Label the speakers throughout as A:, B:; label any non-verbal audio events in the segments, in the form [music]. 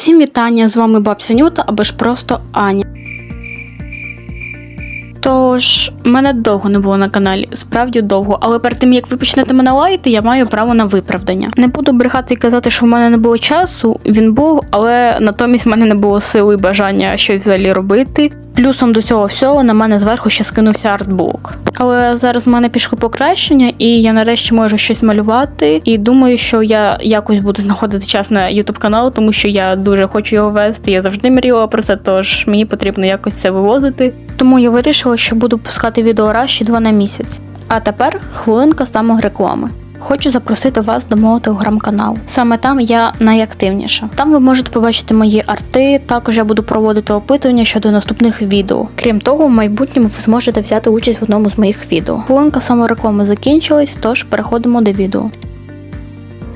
A: Всім вітання! З вами бабця Нюта або ж просто Аня. Тож, мене довго не було на каналі, справді довго, але перед тим як ви почнете мене лаяти, я маю право на виправдання. Не буду брехати і казати, що в мене не було часу. Він був, але натомість в мене не було сили і бажання щось взагалі робити. Плюсом до цього всього на мене зверху ще скинувся артблок. Але зараз в мене пішло покращення, і я нарешті можу щось малювати. І думаю, що я якось буду знаходити час на YouTube канал, тому що я дуже хочу його вести. Я завжди мріяла про це, тож мені потрібно якось це вивозити. Тому я вирішила, що буду пускати відео раз чи два на місяць. А тепер хвилинка самореклами. Хочу запросити вас до мого телеграм-каналу. Саме там я найактивніша. Там ви можете побачити мої арти. Також я буду проводити опитування щодо наступних відео. Крім того, в майбутньому ви зможете взяти участь в одному з моїх відео. Хвилинка самореклами закінчилась, тож переходимо до відео.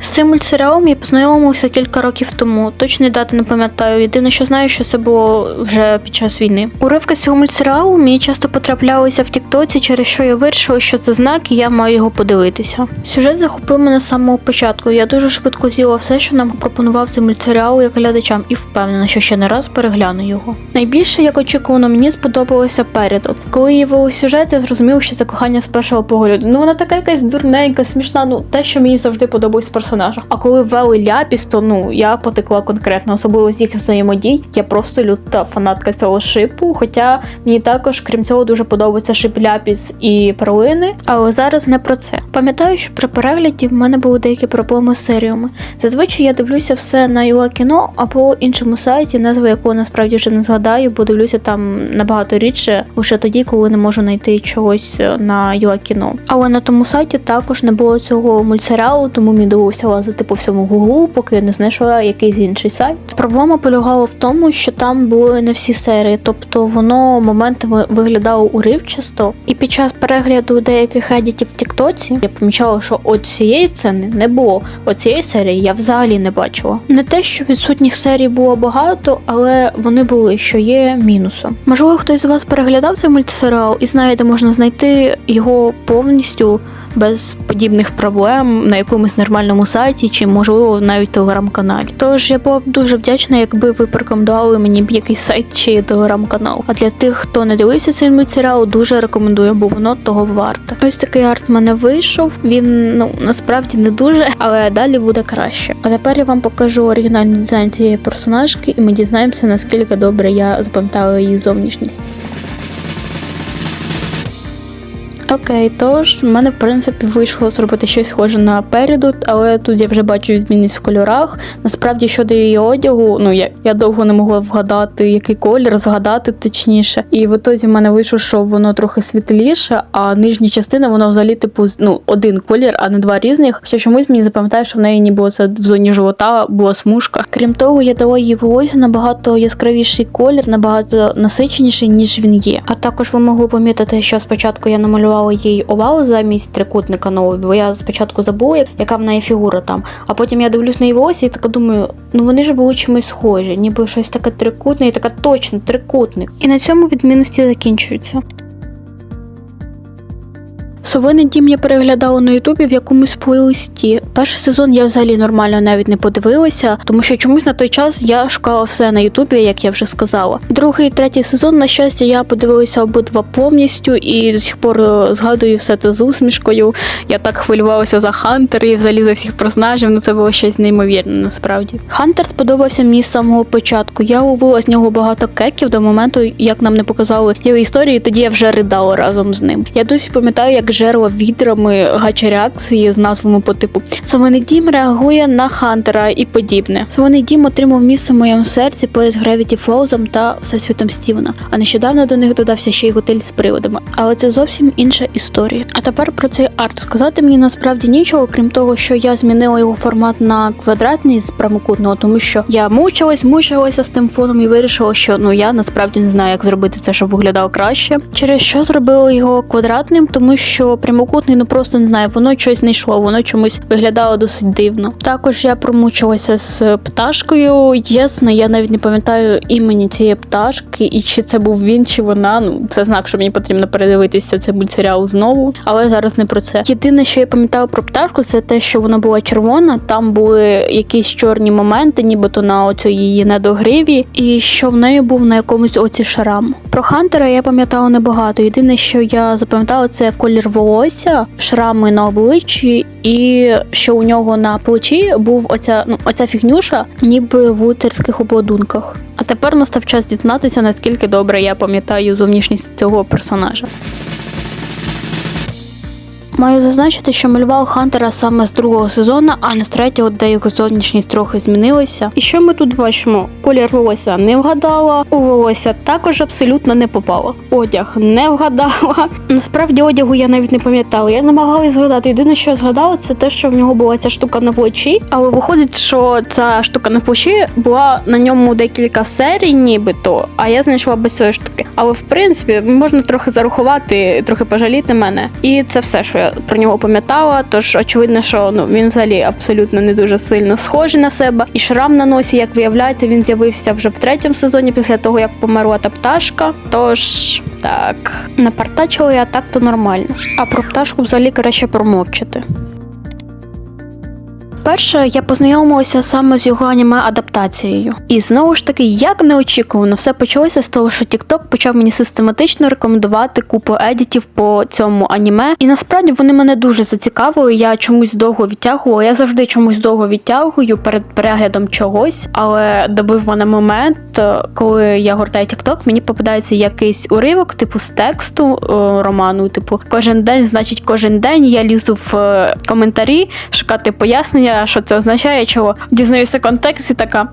A: З цим мультсеріалом я познайомився кілька років тому. Точної дати не пам'ятаю. Єдине, що знаю, що це було вже під час війни. Уривки цього мультсеріалу мені часто потраплялися в Тіктоці, через що я вирішила, що це знак, і я маю його подивитися. Сюжет захопив мене з самого початку. Я дуже швидко з'їла все, що нам пропонував цей мультсеріал як глядачам, і впевнена, що ще не раз перегляну його. Найбільше, як очікувано, мені сподобалося передок. Коли я вели сюжет, я зрозумів, що це кохання з першого погляду. Ну вона така якась дурненька, смішна. Ну те, що мені завжди подобалось персонажах. А коли ввели ляпіс, то ну я потекла конкретно, особливо з їх взаємодій. Я просто люта фанатка цього шипу. Хоча мені також, крім цього, дуже подобається шип ляпіс і перлини. Але зараз не про це. Пам'ятаю, що при перегляді в мене були деякі проблеми з серіями. Зазвичай я дивлюся все на Юла кіно або іншому сайті, назви якого насправді вже не згадаю, бо дивлюся там набагато рідше, лише тоді, коли не можу знайти чогось е, на Юла кіно. Але на тому сайті також не було цього мультсеріалу, тому мені довелося лазити по всьому гуглу, поки не знайшла якийсь інший сайт. Проблема полягала в тому, що там були не всі серії, тобто воно моментами виглядало уривчасто. І під час перегляду деяких едітів в Тіктоці я помічала, що от цієї сцени не було. Оцієї серії я взагалі не бачила. Не те, що відсутніх серій було багато, але вони були, що є мінусом. Можливо, хтось з вас переглядав цей мультсеріал і знає, де можна знайти його повністю без подібних проблем на якомусь нормальному сайті, чи можливо навіть телеграм-каналі. Тож я була б дуже вдячна, якби ви порекомендували мені б якийсь сайт чи телеграм-канал. А для тих, хто не дивився цей мультсеріал, дуже рекомендую, бо воно того варте. Ось такий арт в мене вийшов. Він ну насправді не дуже, але далі буде краще. А тепер я вам покажу оригінальний дизайн цієї персонажки, і ми дізнаємося, наскільки добре я запам'ятала її зовнішність. Окей, тож в мене в принципі вийшло зробити щось схоже на переду, але тут я вже бачу відмінність в кольорах. Насправді щодо її одягу, ну я, я довго не могла вгадати, який колір, згадати точніше. І в ітозі в мене вийшло, що воно трохи світліше, а нижня частина воно взагалі типу ну один колір, а не два різних. Ще чомусь мені запам'ятає, що в неї ніби це в зоні живота була смужка. Крім того, я дала їй волосся набагато яскравіший колір, набагато насиченіший, ніж він є. А також ви могли помітити, що спочатку я намалювала їй овал замість трикутника нового, бо я спочатку забула, яка в неї фігура там. А потім я дивлюсь на її волосся і така думаю, ну вони ж були чимось схожі, ніби щось таке трикутне і така точно трикутник. І на цьому відмінності закінчуються. Совиний дім я переглядала на Ютубі в якомусь плейлисті. Перший сезон я взагалі нормально навіть не подивилася, тому що чомусь на той час я шукала все на Ютубі, як я вже сказала. Другий і третій сезон, на щастя, я подивилася обидва повністю і до сих пор е, згадую все це з усмішкою. Я так хвилювалася за Хантер і взагалі за всіх персонажів. Ну це було щось неймовірне насправді. Хантер сподобався мені з самого початку. Я ловила з нього багато кеків до моменту, як нам не показали його історії. Тоді я вже ридала разом з ним. Я досі пам'ятаю, як жерла відрами гача реакції з назвами по типу Совиний дім реагує на Хантера і подібне. Совиний дім отримав місце в моєму серці поряд з Гревіті Флоузом та Всесвітом Стівена. А нещодавно до них додався ще й готель з приводами. Але це зовсім інша історія. А тепер про цей арт сказати мені насправді нічого, крім того, що я змінила його формат на квадратний з прямокутного, тому що я мучилась, мучилася з тим фоном і вирішила, що ну я насправді не знаю, як зробити це, щоб виглядало краще. Через що зробила його квадратним, тому що прямокутний, ну просто не знаю, воно щось не йшло, воно чомусь виглядало досить дивно. Також я промучилася з пташкою. Ясно, я навіть не пам'ятаю імені цієї пташки, і чи це був він, чи вона. Ну це знак, що мені потрібно передивитися цей мультсеріал знову, але зараз не про це. Єдине, що я пам'ятала про пташку, це те, що вона була червона. Там були якісь чорні моменти, нібито на оцю її недогриві, і що в неї був на якомусь оці шрам. Про Хантера я пам'ятала небагато. Єдине, що я запам'ятала, це колір волосся, шрами на обличчі, і що у нього на плечі був оця, ну, оця фігнюша, ніби в лицарських обладунках. А тепер настав час дізнатися, наскільки добре я пам'ятаю зовнішність цього персонажа. Маю зазначити, що малював Хантера саме з другого сезону, а не з третього, де його зовнішність трохи змінилася. І що ми тут бачимо? Колір волосся не вгадала, у волосся також абсолютно не попало. Одяг не вгадала. [laughs] Насправді одягу я навіть не пам'ятала. Я намагалась згадати. Єдине, що я згадала, це те, що в нього була ця штука на плечі. Але виходить, що ця штука на плечі була на ньому декілька серій, нібито, а я знайшла без цієї штуки. Але в принципі можна трохи зарахувати, трохи пожаліти мене. І це все, що я про нього пам'ятала. Тож очевидно, що ну він взагалі абсолютно не дуже сильно схожий на себе. І шрам на носі, як виявляється, він з'явився вже в третьому сезоні після того, як померла та пташка. Тож так, напартачила я так то нормально. А про пташку взагалі краще промовчати. Перше, я познайомилася саме з його аніме адаптацією. І знову ж таки, як неочікувано, все почалося з того, що TikTok почав мені систематично рекомендувати купу едітів по цьому аніме. І насправді вони мене дуже зацікавили. Я чомусь довго відтягувала. Я завжди чомусь довго відтягую перед переглядом чогось, але добив мене момент, коли я гортаю TikTok, мені попадається якийсь уривок, типу з тексту е, роману. Типу, кожен день, значить, кожен день я лізу в е, коментарі шукати пояснення що це означає, чого дізнаюся контекст і така.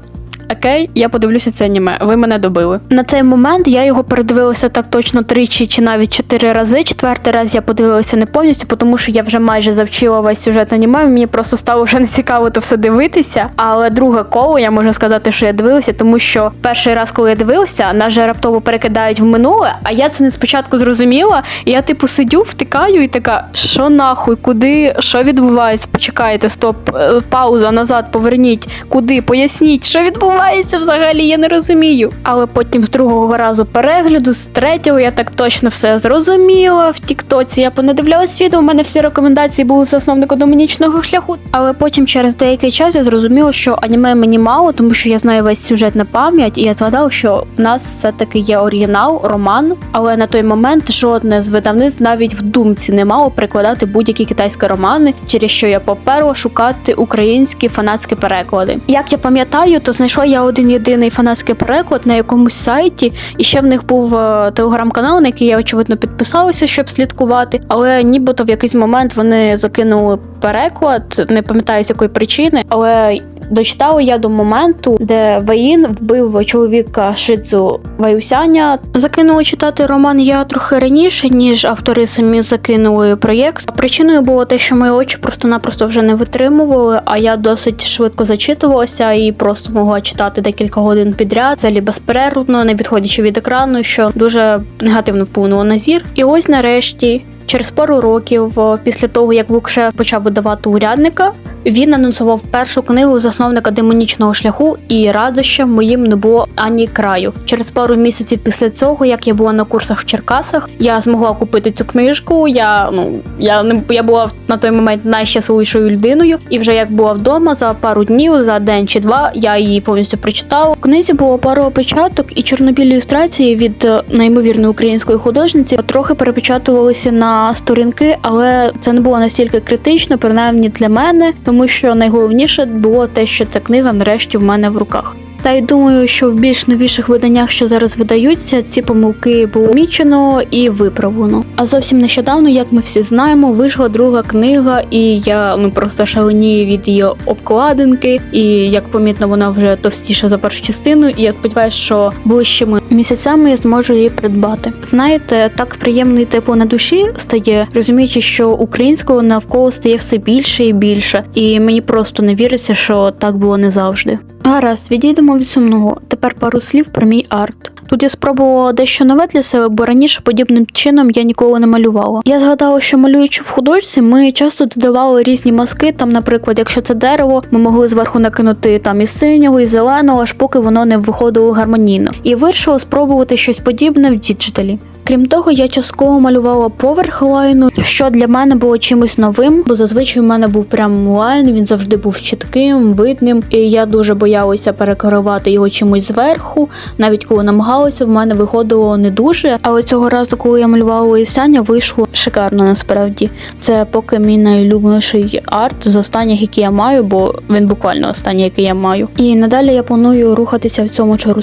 A: Окей, я подивлюся це аніме. Ви мене добили. На цей момент я його передивилася так точно тричі чи навіть чотири рази. Четвертий раз я подивилася не повністю, тому що я вже майже завчила весь сюжет аніме. Мені просто стало вже [laughs] не цікаво то все дивитися. Але друге коло я можу сказати, що я дивилася, тому що перший раз, коли я дивилася, нас же раптово перекидають в минуле. А я це не спочатку зрозуміла. І я типу сидю, втикаю і така, що нахуй, куди, що відбувається? Почекайте, стоп, е, пауза назад, поверніть, куди, поясніть, що відбувається відбувається взагалі, я не розумію. Але потім з другого разу перегляду, з третього я так точно все зрозуміла. В Тіктоці я понадивлялась відео, у мене всі рекомендації були засновнику домінічного шляху. Але потім через деякий час я зрозуміла, що аніме мені мало, тому що я знаю весь сюжет на пам'ять, і я згадала, що в нас все-таки є оригінал, роман. Але на той момент жодне з видавництв навіть в думці не мало прикладати будь-які китайські романи, через що я поперла шукати українські фанатські переклади. Як я пам'ятаю, то знайшла я один єдиний фанатський переклад на якомусь сайті, і ще в них був е, телеграм-канал, на який я очевидно підписалася, щоб слідкувати. Але нібито в якийсь момент вони закинули переклад, не пам'ятаю з якої причини, але дочитала я до моменту, де Ваїн вбив чоловіка Шидзу Ваюсяня. Закинула читати роман я трохи раніше, ніж автори самі закинули проєкт. Причиною було те, що мої очі просто-напросто вже не витримували, а я досить швидко зачитувалася і просто могла читати декілька годин підряд, взагалі безперервно, не відходячи від екрану, що дуже негативно вплинуло на зір. І ось нарешті. Через пару років, після того як Лукше почав видавати урядника, він анонсував першу книгу засновника демонічного шляху, і радощам моїм не було ані краю. Через пару місяців після цього, як я була на курсах в Черкасах, я змогла купити цю книжку. Я ну я не я була на той момент найщасливішою людиною, і вже як була вдома за пару днів, за день чи два, я її повністю прочитала. В книзі було пару опечаток і чорнобілі ілюстрації від е, неймовірної української художниці трохи перепечатувалися на сторінки, але це не було настільки критично, принаймні для мене тому що найголовніше було те, що ця книга нарешті в мене в руках. Та й думаю, що в більш новіших виданнях, що зараз видаються, ці помилки було помічено і виправлено. А зовсім нещодавно, як ми всі знаємо, вийшла друга книга, і я ну просто шаленію від її обкладинки. І як помітно, вона вже товстіша за першу частину. І я сподіваюся, що ближчими місяцями я зможу її придбати. Знаєте, так приємно і тепло на душі стає, розуміючи, що українського навколо стає все більше і більше, і мені просто не віриться, що так було не завжди. Гаразд, відійдемо від сумного. Тепер пару слів про мій арт. Тут я спробувала дещо нове для себе, бо раніше подібним чином я ніколи не малювала. Я згадала, що малюючи в художці, ми часто додавали різні маски. Там, наприклад, якщо це дерево, ми могли зверху накинути там і синього, і зеленого, аж поки воно не виходило гармонійно. І вирішила спробувати щось подібне в діджиталі. Крім того, я частково малювала поверх лайну, що для мене було чимось новим, бо зазвичай у мене був прям лайн, він завжди був чітким, видним, і я дуже боялася перекерувати його чимось зверху. Навіть коли намагалася, в мене виходило не дуже. Але цього разу, коли я малювала лисяння, вийшло шикарно насправді. Це поки мій найулюбленіший арт з останніх, які я маю, бо він буквально останній, який я маю. І надалі я планую рухатися в цьому ж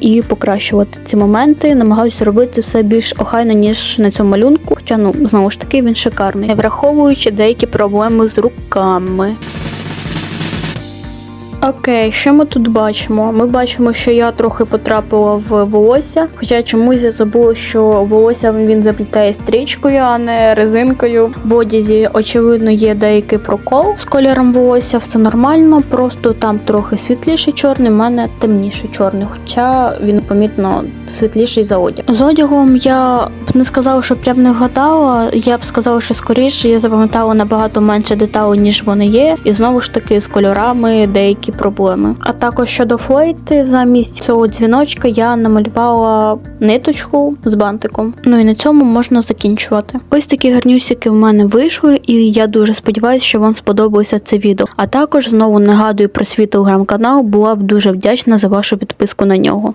A: і покращувати ці моменти. Намагаюся робити все більш охайно, ніж на цьому малюнку. Хоча ну знову ж таки він шикарний, не враховуючи деякі проблеми з руками. Окей, що ми тут бачимо? Ми бачимо, що я трохи потрапила в волосся, хоча чомусь я забула, що волосся він заплітає стрічкою, а не резинкою. В одязі, очевидно, є деякий прокол з кольором волосся, все нормально, просто там трохи світліший чорний, в мене темніший чорний, хоча він помітно світліший за одяг. З одягом я б не сказала, що прям не вгадала. Я б сказала, що скоріше я запам'ятала набагато менше деталей, ніж вони є, і знову ж таки з кольорами деякі проблеми. А також щодо флейти, замість цього дзвіночка я намалювала ниточку з бантиком. Ну і на цьому можна закінчувати. Ось такі гарнюсики в мене вийшли, і я дуже сподіваюся, що вам сподобалося це відео. А також знову нагадую про свій телеграм-канал, була б дуже вдячна за вашу підписку на нього.